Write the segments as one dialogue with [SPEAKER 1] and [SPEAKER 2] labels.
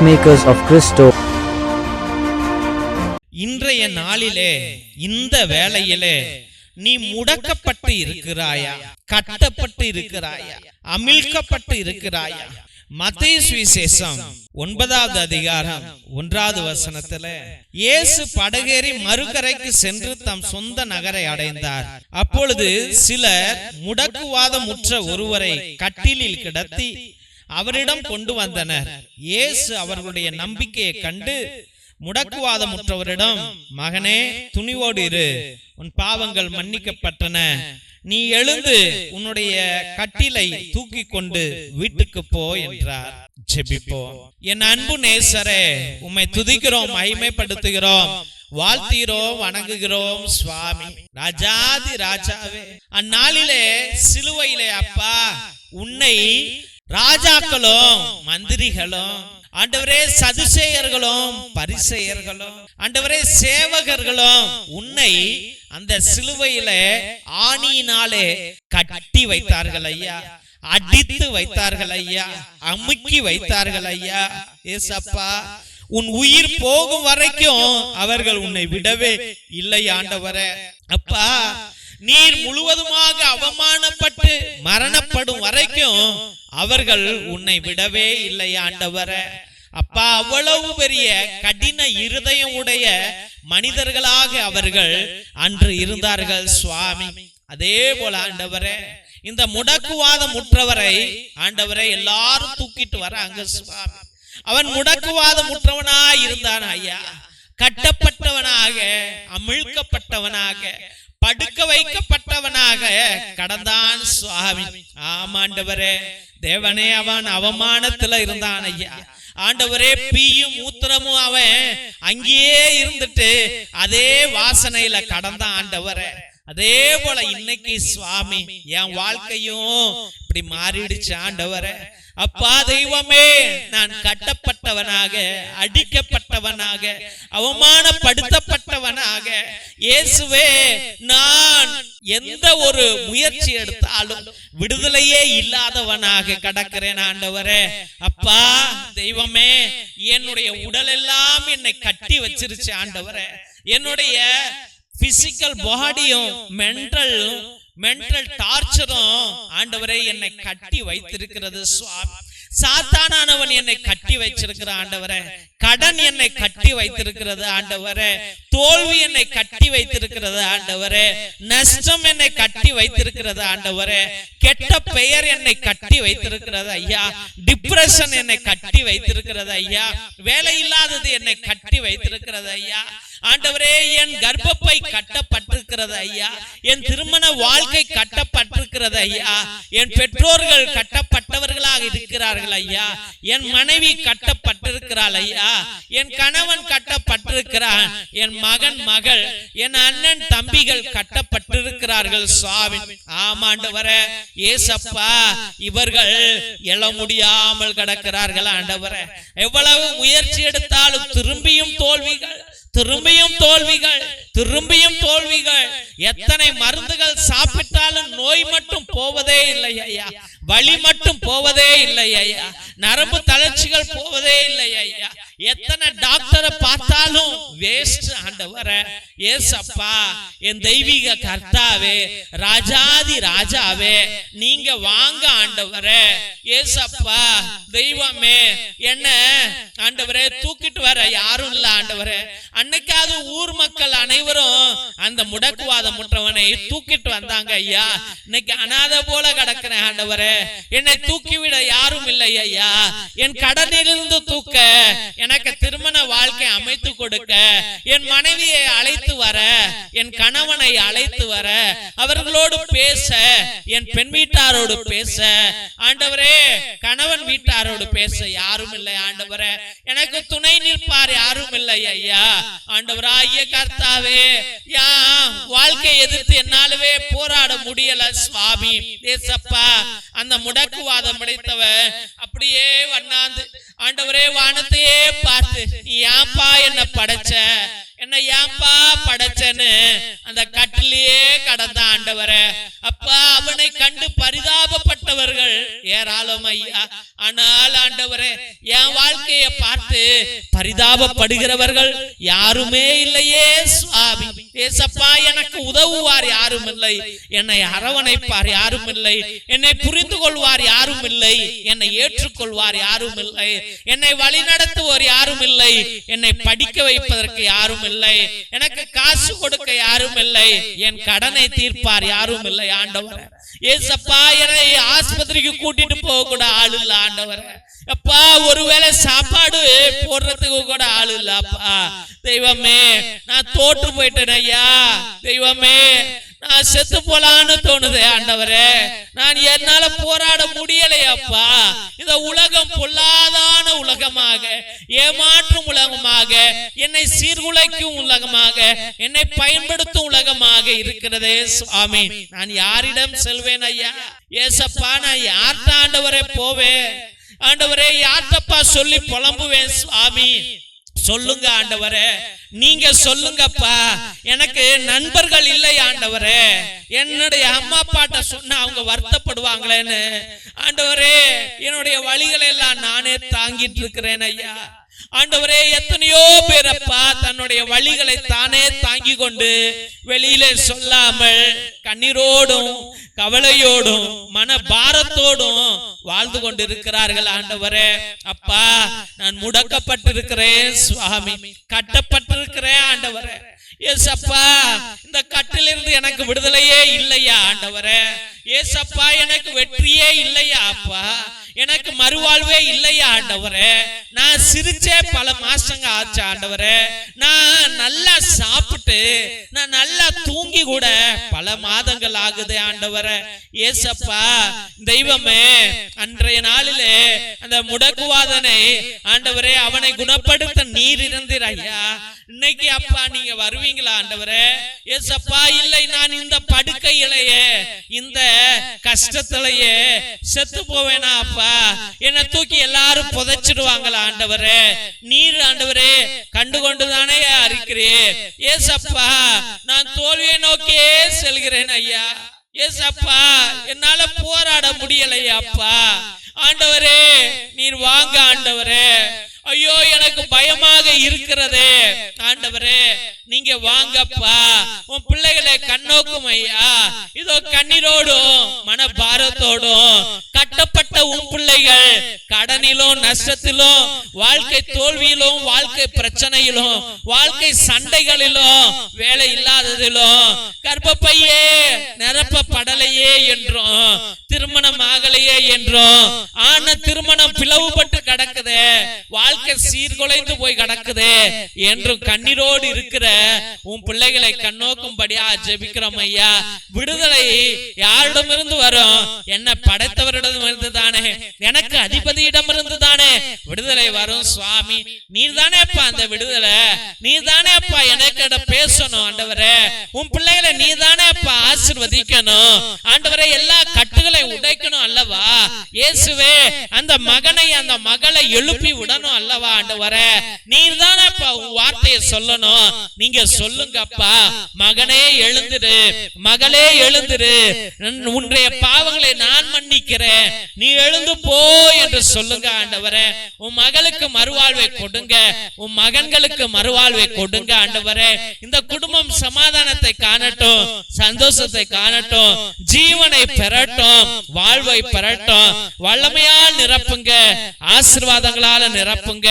[SPEAKER 1] Peacemakers of Christo.
[SPEAKER 2] இன்றைய நாளிலே இந்த வேளையிலே நீ முடக்கப்பட்டு இருக்கிறாயா? கட்டப்பட்டு இருக்கிறாயா? அமிழ்க்கப்பட்டு இருக்கிறாயா? மத்திய சுவிசேஷம் ஒன்பதாவது அதிகாரம் ஒன்றாவது வசனத்துல இயேசு படகேறி மறுகரைக்கு சென்று தம் சொந்த நகரை அடைந்தார். அப்பொழுது சிலர் முடக்குவாதமுற்ற ஒருவரை கட்டிலில் கிடத்தி அவரிடம் கொண்டு வந்தனர். இயேசு அவர்களுடைய நம்பிக்கையை கண்டு முடக்குவாதமுற்றவரிடம் மகனே துணிவோடு இரு. உன் பாவங்கள் மன்னிக்கப்பட்டன. நீ எழுந்து உன்னுடைய கட்டிலை தூக்கி கொண்டு வீட்டுக்கு போ என்றார். ஜெபிப்போம். என் அன்பு நேசரே உம்மை துதிக்கிறோம் மகிமைப்படுத்துகிறோம். வாழ்த்தீரோம் வணங்குகிறோம் சுவாமி. ராஜாதி ராஜாவே அந்நாளிலே சிலுவையிலே அப்பா உன்னை ராஜாக்களும் மந்திரிகளும் ஆண்டவரே சதுசேயர்களும் பரிசெயர்களும் ஆண்டவரே சேவகர்களும் உன்னை அந்த சிலுவையில ஆணியினாலே கட்டி வைத்தார்கள் ஐயா. அடித்து வைத்தார்கள் ஐயா. அமுக்கி வைத்தார்கள் ஐயா. ஏசப்பா உன் உயிர் போகும் வரைக்கும் அவர்கள் உன்னை விடவே இல்லை ஆண்டவரே. அப்பா நீர் முழுவதுமாக அவமானப்பட்டு மரணப்படும் வரைக்கும் அவர்கள் உன்னை விடவே இல்லை ஆண்டவர. அப்பா அவ்வளவு பெரிய கடின இருதயம் உடைய மனிதர்களாக அவர்கள் அன்று இருந்தார்கள் சுவாமி. அதே போல ஆண்டவரே இந்த முடக்குவாதம் முற்றவரை ஆண்டவரை எல்லாரும் தூக்கிட்டு வராங்க சுவாமி. அவன் முடக்குவாதம் முற்றவனாய் இருந்தான் ஐயா. கட்டப்பட்டவனாக அமிழ்க்கப்பட்டவனாக படுக்க வைக்கப்பட்டவனாக கடந்தான் சுவாமி. ஆமாண்டவரே தேவனே அவன் அவமானத்துல இருந்தான் ஐயா. ஆண்டவரே பீயும் மூத்திரமும் அவன் அங்கேயே இருந்துட்டு அதே வாசனையில கடந்தான் ஆண்டவரே. அதே போல இன்னைக்கு சுவாமி என் வாழ்க்கையும் இப்படி மாறிடுச்சு ஆண்டவரே. அப்பா தெய்வமே நான் கட்டப்பட்டவனாக அடிக்கப்பட்டவனாக அவமானப்படுத்தப்பட்டவனாக இயேசுவே நான் எந்த ஒரு முயற்சி எடுத்தாலும் விடுதலையே இல்லாதவனாக கடக்கிறேன் ஆண்டவரே. அப்பா தெய்வமே என்னுடைய உடல் எல்லாம் என்னை கட்டி வச்சிருச்சு ஆண்டவரே. என்னுடைய பிசிக்கல் பாடியும் மென்டல் மென்டல் டார்ச்சரும் ஆண்டவரே என்னை கட்டி வைத்திருக்கிறது சுவாமி. என்னை கட்டி வச்சிருக்கிற ஆண்டவரே. கடன் என்னை கட்டி வைத்திருக்கிறது ஆண்டவரே. தோல்வி என்னை கட்டி வைத்திருக்கிறது ஆண்டவரே. நஷ்டம் என்னை கட்டி வைத்திருக்கிறது ஆண்டவரே. கெட்ட பெயர் என்னை கட்டி வைத்திருக்கிறது ஐயா. டிப்ரெஷன் என்னை கட்டி வைத்திருக்கிறது ஐயா. வேலை இல்லாதது என்னை கட்டி வைத்திருக்கிறது ஐயா. ஆண்டவரே என் கர்ப்பப்பை கட்டப்பட்டிருக்கிறது ஐயா. என் திருமண வாழ்க்கை கட்டப்பட்டிருக்கிறது ஐயா. என் பெற்றோர்கள் கட்டப்பட்டவர்களாக இருக்கிறார்கள் ஐயா. என் மனைவி கட்டப்பட்டிருக்கிறாள் ஐயா. என் கணவன் கட்டப்பட்டிருக்கிறான். என் மகன் மகள் என் அண்ணன் தம்பிகள் கட்டப்பட்டிருக்கிறார்கள் சுவாமி. ஆமாண்டவர ஏசப்பா இவர்கள் எழ முடியாமல் கிடக்கிறார்கள் ஆண்டவரே. எவ்வளவு முயற்சி எடுத்தாலும் திரும்பியும் தோல்விகள். திரும்பியும் தோல்விகள் திரும்பியும் தோல்விகள். எத்தனை மருந்துகள் சாப்பிட்டாலும் நோய் மட்டும் போவதே இல்லை ஐயா. வழி மட்டும் போவதே இல்லை ஐயா. நரம்பு தளர்ச்சிகள் போவதே இல்லை ஐயா. எத்தனை டாக்டரை பார்த்தாலும் வேஸ்ட் ஆண்டவர. ஏசப்பா என் தெய்வீக கர்த்தாவே ராஜாதி ராஜாவே நீங்க வாங்க ஆண்டவரே. ஏசப்பா தெய்வமே என்ன ஆண்டவரே தூக்கிட்டு வர யாரும் இல்ல ஆண்டவரே. அன்னைக்காவது ஊர் மக்கள் அனைவரும் அந்த முடக்குவாதம் முற்றவனை தூக்கிட்டு வந்தாங்க ஐயா. இன்னைக்கு அனாதை போல கிடக்கிறேன் ஆண்டவரே. என்னை தூக்கிவிட யாரும் இல்லை ஐயா. என் கடனிலிருந்து தூக்க எனக்கு திருமண வாழ்க்கை அமைத்து கொடுக்க என் மனைவியை அழைத்து வர என் கணவனை அழைத்து வர அவர்களோடு பேச என் பெண் வீட்டாரோடு பேச. ஆண்டவரே கணவன் வீட்டாரோடு பேச யாரும் இல்லை ஆண்டவரே. எனக்கு துணை நிற்பார் யாரும் இல்லை ஐயா. ஆண்டவராகிய கர்த்தாவே யா வாழ்க்கை எதிர்த்து என்னாலவே போராட முடியல சுவாமி. தேசப்பா அந்த முடக்குவாதம் படைத்தவ அப்படியே வண்ணாந்து ஆண்டவரே வானத்தையே பார்த்து ஏன்பா என்ன படைச்ச? என்ன ஏன்பா படைச்சேன்னு? அந்த கட்டிலேயே கடந்த ஆண்டவரை. அப்பா அவனை கண்டு பரிதாபப்பட்டவர்கள் ஏராளம் ஐயா. ஆனால் ஆண்டவரே என் வாழ்க்கையை பார்த்து பரிதாபப்படுகிறவர்கள் யாருமே இல்லையே சுவாமி. ஏசப்பா எனக்கு உதவுவார் யாரும் இல்லை என்னை அரவணைப்பார் யாரும் இல்லை என்னை புரிந்து கொள்வார் யாரும் இல்லை என்னை ஏற்றுக்கொள்வார் யாரும் இல்லை என்னை வழிநடத்துவோர் யாரும் இல்லை என்னை படிக்க வைப்பதற்கு யாரும் இல்லை எனக்கு காசு கொடுக்க யாரும் இல்லை என் கடனை தீர்ப்பார் யாரும் இல்லை ஆண்டவர். ஏசப்பா என்னை ஆஸ்பத்திரிக்கு கூட்டிட்டு போக கூட ஆள் இல்ல ஆண்டவர். அப்பா ஒருவேளை சாப்பாடு போடுறதுக்கு கூட ஆள் இல்லப்பா தெய்வமே நான் தோற்று போயிட்டேன் ஐயா. தெய்வமே நான் செத்து போலான்னு தோணுதே ஆண்டவரே. நான் என்னால போராட முடியலையப்பா. இந்த உலகம் பொல்லாதான உலகமாக ஏமாற்றும் உலகமாக என்னை சீர்குலைக்கும் உலகமாக என்னை பயன்படுத்தும் உலகமாக இருக்கிறதே. சுவாமி நான் யாரிடம் செல்வேன் ஐயா? ஏசப்பா நான் யார்கிட்ட ஆண்டவரே போவேன்? ஆண்டவரே யார்கிட்டப்பா சொல்லி புலம்புவேன்? சுவாமி சொல்லுங்க ஆண்டவரே. நீங்க சொல்லுங்கப்பா. எனக்கு நண்பர்கள் இல்லை ஆண்டவரே. என்னுடைய அம்மா அப்பாட்ட சொன்னா அவங்க வருத்தப்படுவாங்களேன்னு. ஆண்டவரே என்னுடைய வழிகளை எல்லாம் நானே தாங்கிட்டு இருக்கிறேன் ஐயா. ஆண்டவரே எத்தனையோ பேரப்பா தன்னுடைய வழிகளை தானே தாங்கி கொண்டு வெளியிலே சொல்லாமல் கண்ணீரோடும் கவலையோடும் மன பாரத்தோடும் வாழ்ந்து கொண்டிருக்கிறார்கள் ஆண்டவரே. அப்பா நான் முடக்கப்பட்டிருக்கிறேன் சுவாமி. கட்டப்பட்டிருக்கிறேன் ஆண்டவரே. ஏசப்பா இந்த கட்டிலிருந்து எனக்கு விடுதலையே இல்லையா ஆண்டவரே. ஏசப்பா எனக்கு வெற்றியே இல்லையா அப்பா. எனக்கு மறுவாழ்வே இல்லையா ஆண்டவரே? நான் சிரிச்சே பல மாசங்க ஆச்சு ஆண்டவரே. நான் நல்லா சாப்பிட்டு நான் நல்லா தூங்கி கூட பல மாதங்கள் ஆகுது ஆண்டவரே. ஏசப்பா தெய்வமே அன்றைய நாளிலே அந்த முடக்குவாதனை ஆண்டவரே அவனை குணப்படுத்த நீர் இருந்தீர் ஐயா இன்னைக்கு அப்பா நீங்க வருவீங்களா ஆண்டவரே? ஏசப்பா இல்லை நான் இந்த படுக்கையிலேயே இந்த கஷ்டத்திலேயே செத்து போவேனா அப்பா? என்னை தூக்கி எல்லாரும் புதைச்சிடுவாங்களா ஆண்டவரே? நீர் ஆண்டவரே கண்டு கொண்டுதானே அறிக்கிறே ஏசப்பா நான் தோல்வியை நோக்கியே செல்கிறேன் ஐயா. ஏசப்பா என்னால போராட முடியலையாப்பா ஆண்டவரே நீர் வாங்க ஆண்டவரே. ஐயோ எனக்கு பயமாக இருக்கிறதே. ஆண்டவரே நீங்க வாங்கப்பா. உன் பிள்ளைகளை கண்ணோக்கும் ஐயா. இதோ கண்ணீரோடும் மனபாரத்தோடும் கட்டப்பட்ட உன் பிள்ளைகள் கடனிலும் நஷ்டத்திலும் வாழ்க்கை தோல்வியிலும் வாழ்க்கை பிரச்சனையிலும் வாழ்க்கை சண்டைகளிலும் வேலை இல்லாததிலும் கர்ப்பப்பையே நிரப்பப்படலையே என்றும் திருமணம் ஆகலையே என்றும் ஆன திருமணம் பிளவுபட்டு கிடக்குதே. வாழ்க்கை சீர்குலைந்து போய் கிடக்குதே என்று கண்ணீரோடு இருக்கிற உன் பிள்ளைகளை கண்ணோக்கும்படியா ஜெபிக்கிறோம் ஐயா. விடுதலை யாரிடமிருந்து வரும்? என்ன படைத்தவரிடமிருந்து தானே. எனக்கு அதிபதியிடமிருந்து தானே. விடுதலை வரும் சுவாமி. நீர் தானேப்பா அந்த விடுதலை. நீர் தானேப்பா எனக்கு பேசணும் ஆண்டவரே. உன் பிள்ளைகளை நீ தானேப்பா ஆசிர்வதிக்கணும். ஆண்டவரே எல்லா கட்டுகளை உடைக்கணும் அல்லவா? இயேசுவே அந்த மகனை அந்த மகளை எழுப்பி விடணும் அல்லவா ஆண்டவர? நீர் தானப்பா உன் வார்த்தையை சொல்லணும். நீங்க சொல்லுங்கப்பா. மகனே எழுந்துரு. மகளே எழுந்துரு. உன்- உன்னுடைய பாவங்களை நான் மன்னிக்கிறேன். நீ எழுந்து போ என்று சொல்லுங்க ஆண்டவர. உன் மகளுக்கு மறுவாழ்வை கொடுங்க. உன் மகன்களுக்கு மறுவாழ்வை கொடுங்க ஆண்டவர. இந்த குடும்பம் சமாதானத்தை காணட்டும் சந்தோஷத்தை காணட்டும் ஜீவனை பெறட்டும் வாழ்வை பெறட்டும். வல்லமையால் நிரப்புங்க. ஆசிர்வாதங்களால நிரப்பு நிரப்புங்க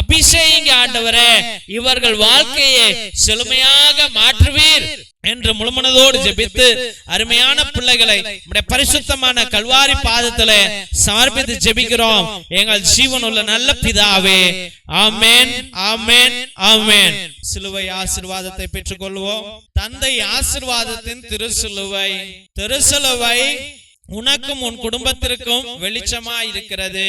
[SPEAKER 2] அபிஷேகிங்க ஆண்டவரே. இவர்கள் வாழ்க்கையை செழுமையாக மாற்றுவீர் என்று முழுமனதோடு ஜெபித்து அருமையான பிள்ளைகளை நம்முடைய பரிசுத்தமான கல்வாரி பாதத்துல சமர்ப்பித்து ஜெபிக்கிறோம். எங்கள் ஜீவன் உள்ள நல்ல பிதாவே. ஆமேன் ஆமேன் ஆமேன். சிலுவை ஆசிர்வாதத்தை பெற்றுக் கொள்வோம் தந்தை ஆசிர்வாதத்தின் திருசிலுவை திருசிலுவை உனக்கும் உன் குடும்பத்திற்கும் வெளிச்சமா இருக்கிறது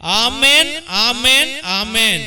[SPEAKER 2] ஆமென் ஆமென் ஆமென்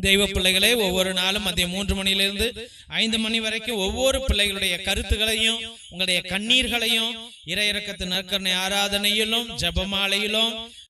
[SPEAKER 2] தெய்வ பிள்ளைகளே ஒவ்வொரு நாளும் மதியம் மூன்று மணியிலிருந்து ஐந்து மணி வரைக்கும் ஒவ்வொரு பிள்ளைகளுடைய கருத்துகளையும் உங்களுடைய கண்ணீர்களையும் இறையிறக்கத்து நற்கரணை ஆராதனையிலும் ஜெபமாலையிலும்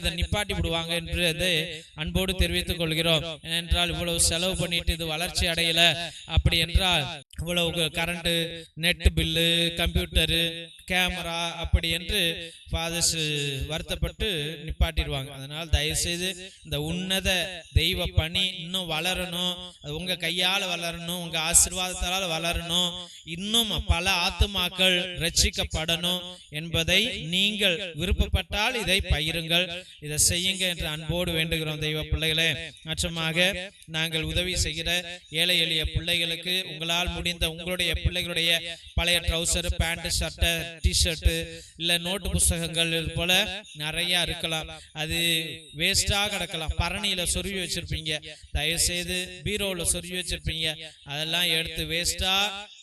[SPEAKER 2] இதை நிப்பாட்டி விடுவாங்க என்று அன்போடு தெரிவித்துக் கொள்கிறோம். என்றால் இவ்வளவு செலவு பண்ணிட்டு இது வளர்ச்சி அடையல. அப்படி என்றால் இவ்வளவு current net bill computer camera அப்படி என்று ஃபாதர்ஸ் வருத்தப்பட்டு நிப்பாட்டிடுவாங்க. அதனால் தயவுசெய்து இந்த உன்னத தெய்வ பணி இன்னும் வளரணும். அது உங்க கையால வளரணும். உங்க ஆசிர்வாதத்தால் வளரணும். இன்னும் பல ஆத்துமாக்கள் ரட்சிக்கப்படணும் என்பதை நீங்கள் விருப்பப்பட்டால் இதை பயிருங்கள் இதை செய்யுங்க என்று அன்போடு வேண்டுகிறோம் தெய்வ பிள்ளைகளே. மற்றமாக நாங்கள் உதவி செய்கிற ஏழை எளிய பிள்ளைகளுக்கு உங்களால் முடிந்த உங்களுடைய பிள்ளைகளுடைய பழைய ட்ரௌசர் பேண்ட் ஷர்ட்டை டிஷர்ட்டு இல்லை நோட்டு புஸ்தகங்கள் போல நிறைய இருக்கலாம். அது வேஸ்டா கிடக்கலாம். பரணியில சொருவி வச்சிருப்பீங்க. தயவு செய்து சொருவி வச்சிருப்பீங்க. அதெல்லாம் எடுத்து வேஸ்டா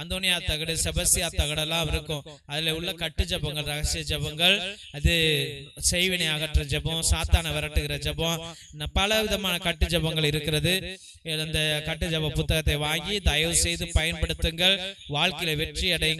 [SPEAKER 2] அந்தோனியா தகடு செபஸ்தியா தகடெல்லாம் இருக்கும். அதுல உள்ள கட்டு ஜபங்கள் ரகசிய ஜபங்கள் அது செய்வினை அகற்ற ஜபம் சாத்தான விரட்டுகிற ஜபம். பல விதமான கட்டு ஜபங்கள் இருக்கிறது. அந்த கட்டு ஜப புத்தகத்தை வாங்கி தயவு செய்து பயன்படுத்துங்கள். வாழ்க்கையில வெற்றி அடையுங்க